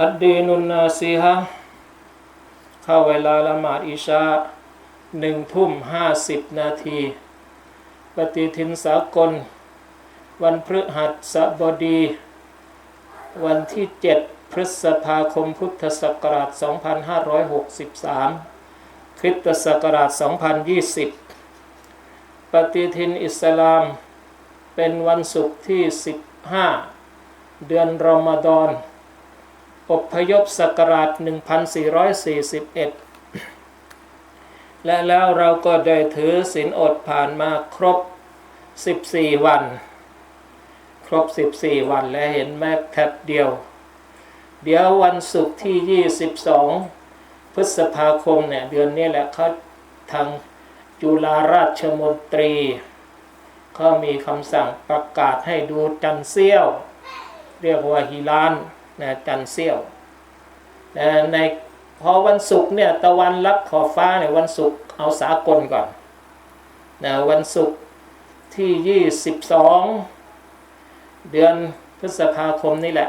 อัดดีนุนนาซีฮะเข้าเวลาละหมาดอิชาหนึ่งทุ่มห้าสิบนาที ปฏิทินสากล วันพฤหัสบดี วันที่เจ็ดพฤษภาคมพุทธศักราช 2563 คริสตศักราช 2020 ปฏิทินอิสลาม เป็นวันศุกร์ที่ 15 เดือนรอมฎอน อบพยพศักราช 1441 และแล้วเราก็ได้ถือศีลอดผ่านมาครบ 14 วัน ครบ 14 วันและเห็นแม้แค่เดียว เดี๋ยววันศุกร์ที่ 22 พฤษภาคมเนี่ยเดือนนี้แหละเขาทางจุฬาราชมนตรีเขามีคำสั่งประกาศให้ดูจันเซี่ยว เรียกว่าฮิลาน นะจันเซี่ยวนะในพอวันศุกร์เนี่ยตะวันรับขอบฟ้าเนี่ยวันศุกร์เอาสากลก่อนนะวันศุกร์ที่ 22 เดือนพฤษภาคมนี่แหละ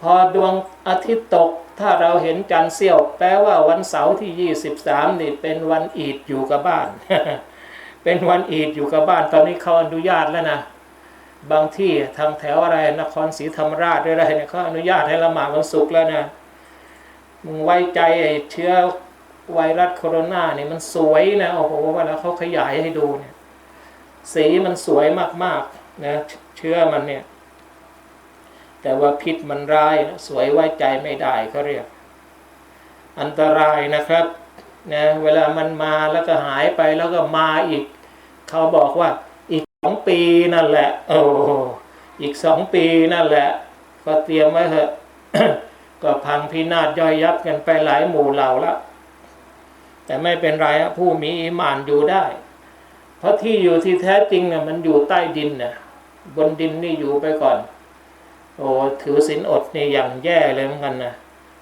พอดวงอาทิตย์ตกถ้าเราเห็นจันทร์เสี้ยว แปลว่าวันเสาร์ที่ 23 นี่เป็นวันอีดอยู่กับบ้าน เป็นวันอีดอยู่กับบ้าน ตอนนี้เขาอนุญาตแล้วนะ บางที่ทางแถวอะไรนครศรีธรรมราชอะไรเนี่ยเขาอนุญาตให้ละหมาดวันศุกร์แล้วนะมึงไว้ใจไอ้เชื้อไวรัสโคโรนาเนี่ยมันสวยนะโอ้โหว่าแล้วเขาขยายให้ดูเนี่ย สีมันสวยมากๆนะเชื้อมันเนี่ย แต่ว่าพิษมันร้ายนะสวยไว้ใจไม่ได้เขาเรียก อันตรายนะครับนะเวลามันมาแล้วก็หายไปแล้วก็มาอีก เขาบอกว่า อีกสองปีนั่นแหละ โอ้อีกสองปีนั่นแหละ ก็เตรียมไว้เถอะ ก็พังพินาศย่อยยับกันไปหลายหมู่เหล่าละ แต่ไม่เป็นไรอะผู้มีอิมานอยู่ได้ เพราะที่อยู่ที่แท้จริงเนี่ยมันอยู่ใต้ดินเนี่ยบนดินนี่อยู่ไปก่อน โอ้ถือศีลอดนี่อย่างแย่เลยเหมือนกันนะ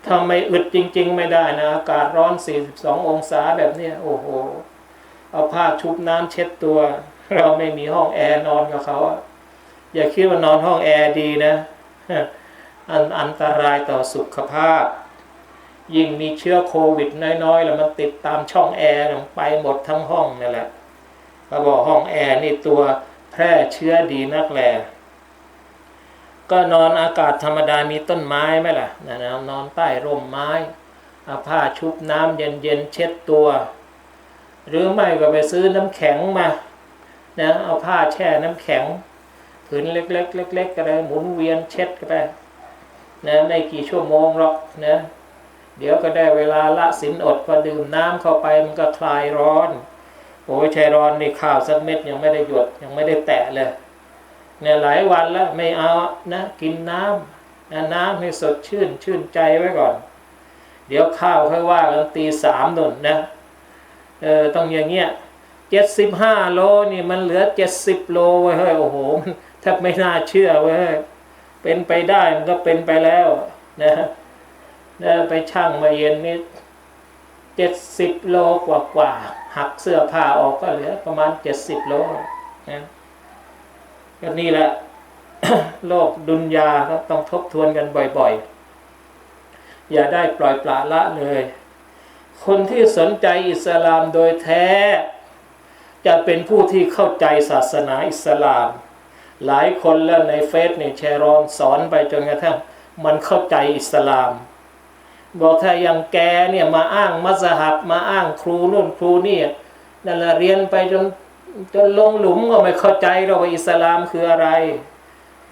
ถ้าไม่อึดจริง ๆ ไม่ได้นะ อากาศร้อน 42 องศาแบบนี้โอ้โห เอาผ้าชุบน้ำเช็ดตัว เราไม่มีห้องแอร์นอนกับเขาอะอย่าคิดว่านอนห้องแอร์ดีนะอันอันตรายต่อสุขภาพ ยิ่งมีเชื้อโควิดน้อยๆ แล้วมันติดตามช่องแอร์ลงไปหมดทั้งห้องนั่นแหละเขาบอกห้องแอร์นี่ตัวแพร่เชื้อดีนักแลก็นอนอากาศธรรมดามีต้นไม้ไหมล่ะนะนอนใต้ร่มไม้อาผ้าชุบน้ำเย็นๆเช็ดตัว หรือไม่ก็ไปซื้อน้ำแข็งมา นะเอาผ้าแช่น้ำแข็งผืนเล็กๆเล็กๆก็ได้หมุนเวียนเช็ดก็ได้นะไม่กี่ชั่วโมงหรอกนะเดี๋ยวก็ได้เวลาละสินอดพอดื่มน้ำเข้าไปมันก็คลายร้อนโอ้ยชายร้อนนี่ข้าวสักเม็ดยังไม่ได้หยดยังไม่ได้แตะเลยเนี่ยหลายวันแล้วไม่เอานะกินน้ำนะน้ำให้สดชื่นชื่นใจไว้ก่อน เดี๋ยวข้าวค่อยว่ากันตีสามหนุนนะเออต้องอย่างเงี้ย เจ็ดสิบห้าโลนี่มันเหลือเจ็ดสิบโลไว้เฮ้ยโอ้โหแทบไม่น่าเชื่อเว้ยเป็นไปได้มันก็เป็นไปแล้วนะนะไปช่างมาเย็นนี่เจ็ดสิบโลกว่ากว่าหักเสื้อผ้าออกก็เหลือประมาณเจ็ดสิบโลนะก็นี่แหละโลกดุนยาก็ต้องทบทวนกันบ่อยๆ อย่าได้ปล่อยปละละเลย คนที่สนใจอิสลามโดยแท้ จะเป็นผู้ที่เข้าใจศาสนาอิสลาม หลายคนแล้วในเฟซเนี่ยแชร์รอนสอนไปจนกระทั่งมันเข้าใจอิสลาม บอกถ้าอย่างแกเนี่ยมาอ้างมัสฮับมาอ้างครูนู่นครูนี่นั่นแหละเรียนไปจนจนลงหลุมก็ไม่เข้าใจเราว่าอิสลามคืออะไร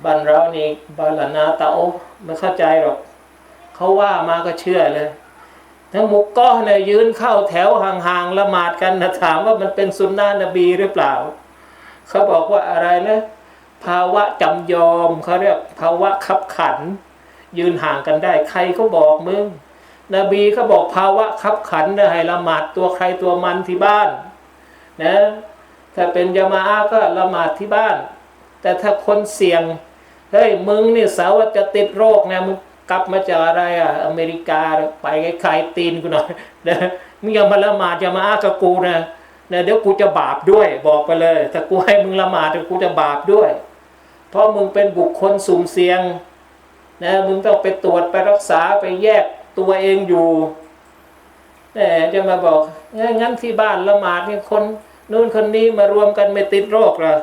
บ้านเรานี่บาลานาตาโอไม่เข้าใจหรอกเขาว่ามาก็เชื่อเลย ทั้งมุกก็เนี่ยยืนเข้าแถวห่างๆละหมาดกันนะถามว่ามันเป็นสุนนะนบีหรือเปล่า เขาบอกว่าอะไรนะ ภาวะจำยอมเขาเรียกภาวะขับขัน ยืนห่างกันได้ใครก็บอกมึง นบีเขาบอกภาวะขับขันนะให้ละหมาดตัวใครตัวมันที่บ้านนะถ้าเป็นยามาอาก็ละหมาดที่บ้าน แต่ถ้าคนเสี่ยงเฮ้ยมึงนี่สาวจะติดโรคนะมึง กลับมาจากอะไรอะอเมริกาไปไกลๆตีนกูหน่อยนะมึงอย่ามาละหมาดอย่ามาอ้ากับกูนะนะเดี๋ยวกูจะบาปด้วย บอกไปเลยถ้ากูให้มึงละหมาดกูจะบาปด้วย เพราะมึงเป็นบุคคลสุ่มเสี่ยงนะมึงต้องไปตรวจไปรักษาไปแยกตัวเองอยู่แหมจะมาบอกงั้นที่บ้านละหมาดเนี่ยคนนู่นคนนี้มารวมกันไม่ติดโรคหรอ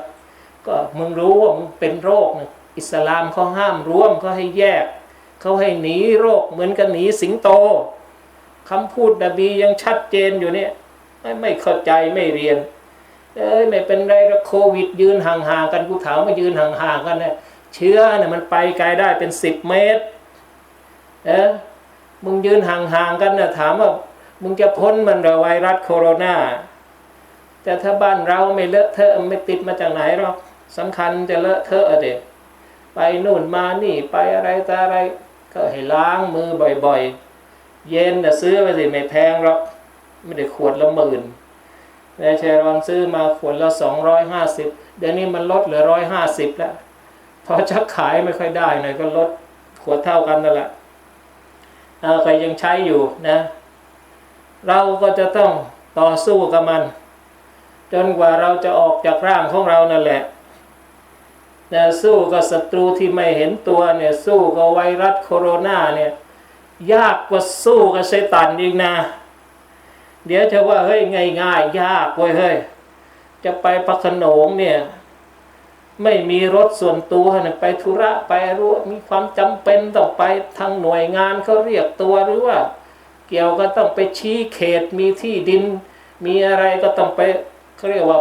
ก็มึงรู้ว่ามึงเป็นโรคนะอิสลามเขาห้ามรวมเขาให้แยก เขาให้หนีโรคเหมือนกันหนีสิงโตคำพูดนบียังชัดเจนอยู่เนี่ย ไม่เข้าใจไม่เรียน เอ้ยไม่เป็นไรโควิด ยืนห่างๆกันกูถามว่ายืนห่างๆกันเนี่ยเชื้อเนี่ยมันไปไกลได้เป็นสิบเมตร เออมึงยืนห่างๆกันนะถามว่ามึงจะพ้นมันหรอไวรัสโคโรนาแต่ถ้าบ้านเราไม่เลอะเทอะไม่ติดมาจากไหนหรอกสำคัญจะเลอะเทอะเด็ไปนู่นมานี่ไปอะไรแต่อะไร ก็ให้ล้างมือบ่อยๆ เย็นนะซื้อไปสิไม่แพงหรอกไม่ได้ขวดละหมื่นนายชัยรอนซื้อมาขวดละสองร้อยห้าสิบเดี๋ยวนี้มันลดเหลือร้อยห้าสิบแล้วพอชักขายไม่ค่อยได้หน่อยก็ลดขวดเท่ากันนั่นแหละเอาใครยังใช้อยู่นะ เราก็จะต้องต่อสู้กับมัน จนกว่าเราจะออกจากร่างของเรานั่นแหละ นะสู้กับศัตรูที่ไม่เห็นตัวเนี่ยสู้กับไวรัสโคโรนาเนี่ยยากกว่าสู้กับไซตันอีกนะ เดี๋ยวจะว่าเฮ้ยง่ายๆยากเว้ยเฮ้ยจะไปพักขนงเนี่ยไม่มีรถส่วนตัวเนี่ยไปธุระไปรู้มีความจำเป็นต้องไปทางหน่วยงานเขาเรียกตัวหรือว่า เกี่ยวก็ต้องไปชี้เขตมีที่ดิน มีอะไรก็ต้องไปเขาเรียกว่า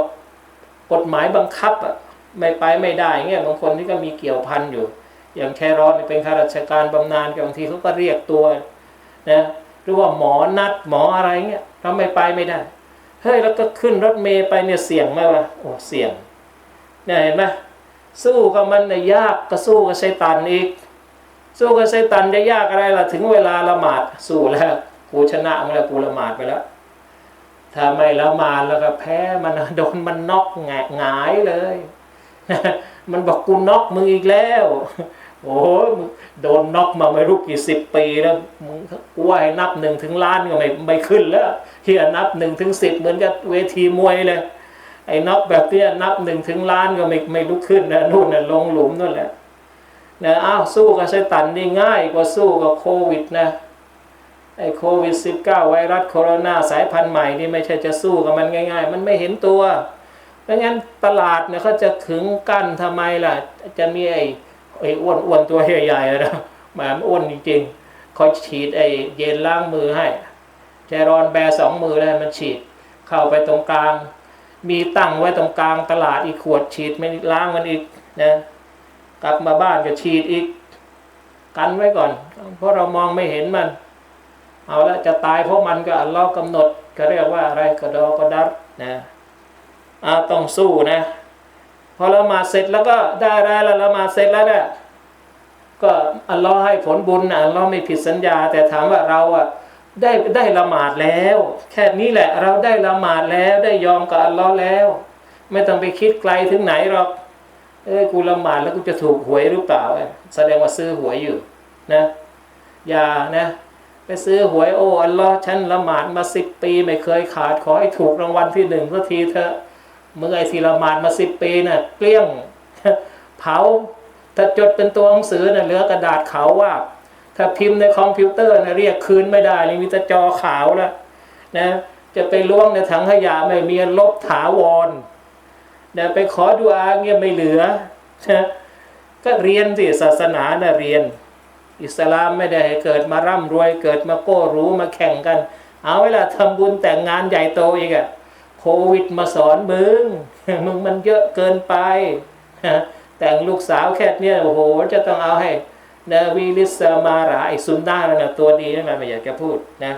กฎหมายบังคับอะ ไม่ไปไม่ได้เงี้ยบางคนที่ก็มีเกี่ยวพันอยู่ อย่างแครอนเป็นข้าราชการบำนาญบางทีเขาก็เรียกตัวนะหรือว่าหมอนัดหมออะไรเงี้ยเราไม่ไปไม่ได้เฮ้ยแล้วก็ขึ้นรถเมย์ไปเนี่ยเสี่ยงไหมวะโอ้เสี่ยงเนี่ยเห็นไหมสู้กับมันเนี่ยยากก็สู้กับไซตันอีก สู้กับไซตันจะยากอะไรล่ะถึงเวลาละหมาดสู้แล้วกูชนะมาแล้วกูละหมาดไปแล้วถ้าไม่ละหมาดแล้วก็แพ้มันโดนมันน็อกแงหงายเลย มันบอกกูน็อกมึงอีกแล้ว โอ้ยมึงโดนน็อกมาไม่รู้กี่สิบปีแล้วมึงกูว่าให้นับหนึ่งถึงล้านก็ไม่ไม่ขึ้นแล้วเฮียนับหนึ่งถึงสิบเหมือนกับเวทีมวยเลย ไอ้น็อกแบบเนี้ยนับหนึ่งถึงล้านก็ไม่ไม่ลุกขึ้นนะนู่นน่ะลงหลุมนั่นแหละนะอ้าวสู้กับไซตันนี่ง่ายกว่าสู้กับโควิดนะไอ้โควิด -19 ไวรัสโคโรนาสายพันธุ์ใหม่นี่ไม่ใช่จะสู้กับมันง่าย ๆ มันไม่เห็นตัว เพราะงั้นตลาดเนี่ยเขาจะขึงกั้นทำไมล่ะ จะมีไอ้ไอ้อ้วนอ้วนตัวใหญ่ๆนะหมาอ้วนจริงๆคอยฉีดไอ้เย็นล้างมือให้แจรอนแบสองมือเลยมันฉีดเข้าไปตรงกลาง มีตั้งไว้ตรงกลางตลาดอีกขวดฉีดไม่ล้างมันอีกนะกลับมาบ้านก็ฉีดอีก กันไว้ก่อน เพราะเรามองไม่เห็นมัน เอาละจะตายเพราะมันก็อัลลอฮ์กำหนดก็เรียกว่าอะไรกระดอกระดับนะ อาต้องสู้นะพอละหมาดเสร็จแล้วก็ได้ได้แล้วละหมาดเสร็จแล้วเนี่ยก็อัลลอฮ์ให้ผลบุญนะอัลลอฮ์ไม่ผิดสัญญา แต่ถามว่าเราอะได้ได้ละหมาดแล้ว แค่นี้แหละเราได้ละหมาดแล้วได้ยอมกับอัลลอฮ์แล้ว ไม่ต้องไปคิดไกลถึงไหนหรอกเอ้ยกูละหมาดแล้วกูจะถูกหวยหรือเปล่าแสดงว่าซื้อหวยอยู่นะอย่านะ ไปซื้อหวยโอ้อัลลอฮ์ฉันละหมาดมาสิบปีไม่เคยขาดขอให้ถูกรางวัลที่หนึ่งสักทีเถอะ เมึงไอ้ที่ละหมาดมาสิบปีน่ะเกลี้ยงเผาถ้าจดเป็นตัวหนังสือน่ะเหลือกระดาษขาวว่า ถ้าพิมพ์ในคอมพิวเตอร์น่ะเรียกคืนไม่ได้เลยมีแต่จอขาวแล้วนะจะไปล้วงในถังขยะไม่มีลบถาวรนะไปขอดูอาเงี้ยไม่เหลือนะก็เรียนสิศาสนาน่ะเรียน อิสลามไม่ได้ให้เกิดมาร่ำรวยเกิดมาโก้รู้มาแข่งกัน เอาเวลาทำบุญแต่งงานใหญ่โตอีกอะ ควิดมาสอนมึง มึงมันเยอะเกินไป แต่งลูกสาวแค่เนี้ยโอ้โห จะต้องเอาให้นาวีลิสมาราไอซุนด้านั่นนะตัวดีนั่นแหละไม่อยากจะพูดนะ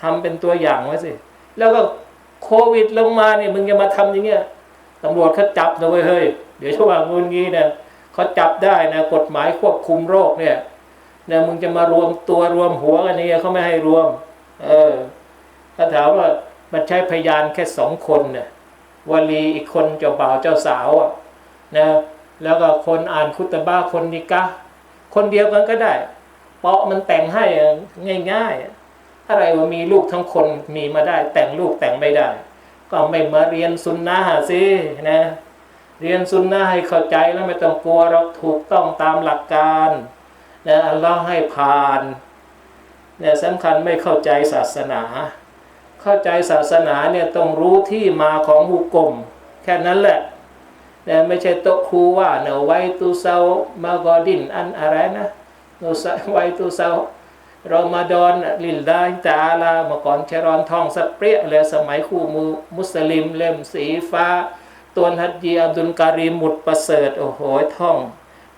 ทำเป็นตัวอย่างไว้สิ แล้วก็โควิดลงมาเนี่ยมึงจะมาทำอย่างเงี้ยตำรวจเขาจับนะเว้ยเฮ้ยเดี๋ยวช่วงงูงี้เนี่ยเขาจับได้นะกฎหมายควบคุมโรคเนี่ยเนี่ยมึงจะมารวมตัวรวมหัวกันนี่เขาไม่ให้รวม เออถ้าถามว่า มันใช้พยานแค่สองคนเนี่ยวลีอีกคนเจ้าบ่าวเจ้าสาวอะนะแล้วก็คนอ่านคุตบ้าคนนิกะ คนเดียวกันก็ได้เปาะมันแต่งให้ง่ายๆ อะไรว่ามีลูกทั้งคนมีมาได้ แต่งลูกแต่งไม่ได้ ก็ไม่มาเรียนซุนนะสินะเรียนซุนนะให้เข้าใจแล้วไม่ต้องกลัวเราถูกต้องตามหลักการนะอัลลอฮ์ให้ผ่านเนี่ยสำคัญไม่เข้าใจศาสนา เข้าใจศาสนาเนี่ยต้องรู้ที่มาของหุกกลมแค่นั้นแหละแต่ไม่ใช่โตะครูว่าเนอะไวตูเซามากอดินอันอะไรนะโนซะไวตูเซารอมาดอนลิลดาจาลาเมื่อก่อนเชรอนทองสเปรี้ยเลยสมัยคู่มือมุสลิมเล่มสีฟ้าตัวฮัจญีอับดุลการีมุดประเสริฐโอ้โหท่อง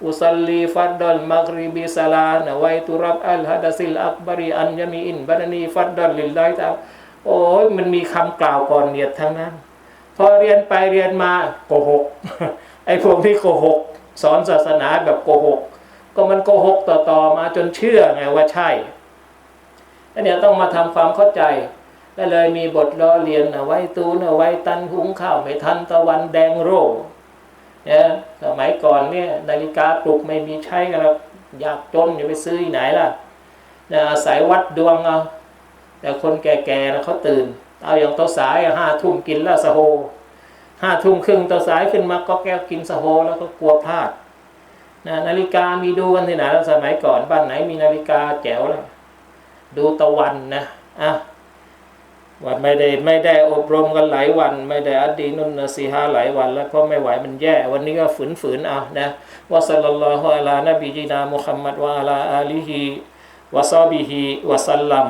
อุซัลลีฟัดดอลมักริบิสลานะไวตุรับอัลฮัดซิลอักบริอันยามีอินบันนีฟัดดอลลิลไลตา โอ้ยมันมีคำกล่าวก่อนเนียดทั้งนั้น พอเรียนไปเรียนมาโกหก ไอ้พวกที่โกหก สอนศาสนาแบบโกหก ก็มันโกหกต่อๆมาจนเชื่อไงว่าใช่อันเนี้ยต้องมาทำความเข้าใจก็เลยมีบทล้อเรียนนะไว้ตูนะไว้ตันหุงข้าวไม่ทันตะวันแดงโร่เนี่ยสมัยก่อนเนี่ยนาฬิกาปลุกไม่มีใช้กันหรอกอยากจนอย่าไปซื้อที่ไหนล่ะอาศัยวัดดวงเอา แต่คนแก่ๆนะเขาตื่น เอาอย่างตัวสายห้าทุ่มกินแล้วสะโฮห้าทุ่มครึ่งตัวสายขึ้นมาก็แก้วกินสะโฮแล้วก็กลัวพลาดนะนาฬิกามีดูกันที่ไหนแล้วสมัยก่อนบ้านไหนมีนาฬิกาแจ๋วเลยดูตะวันนะอะวันไม่ได้ไม่ได้อบรมกันหลายวัน ไม่ได้อดีนุนนะสีหาหลายวัน แล้วเพราะไม่ไหวมันแย่ วันนี้ก็ฝืนฝืนๆเอานะวะสัลลัลลอฮุอะลานบีจีนามุฮัมมัดวะอะลาอาลีฮิวะซอบิฮิวะสัลลัม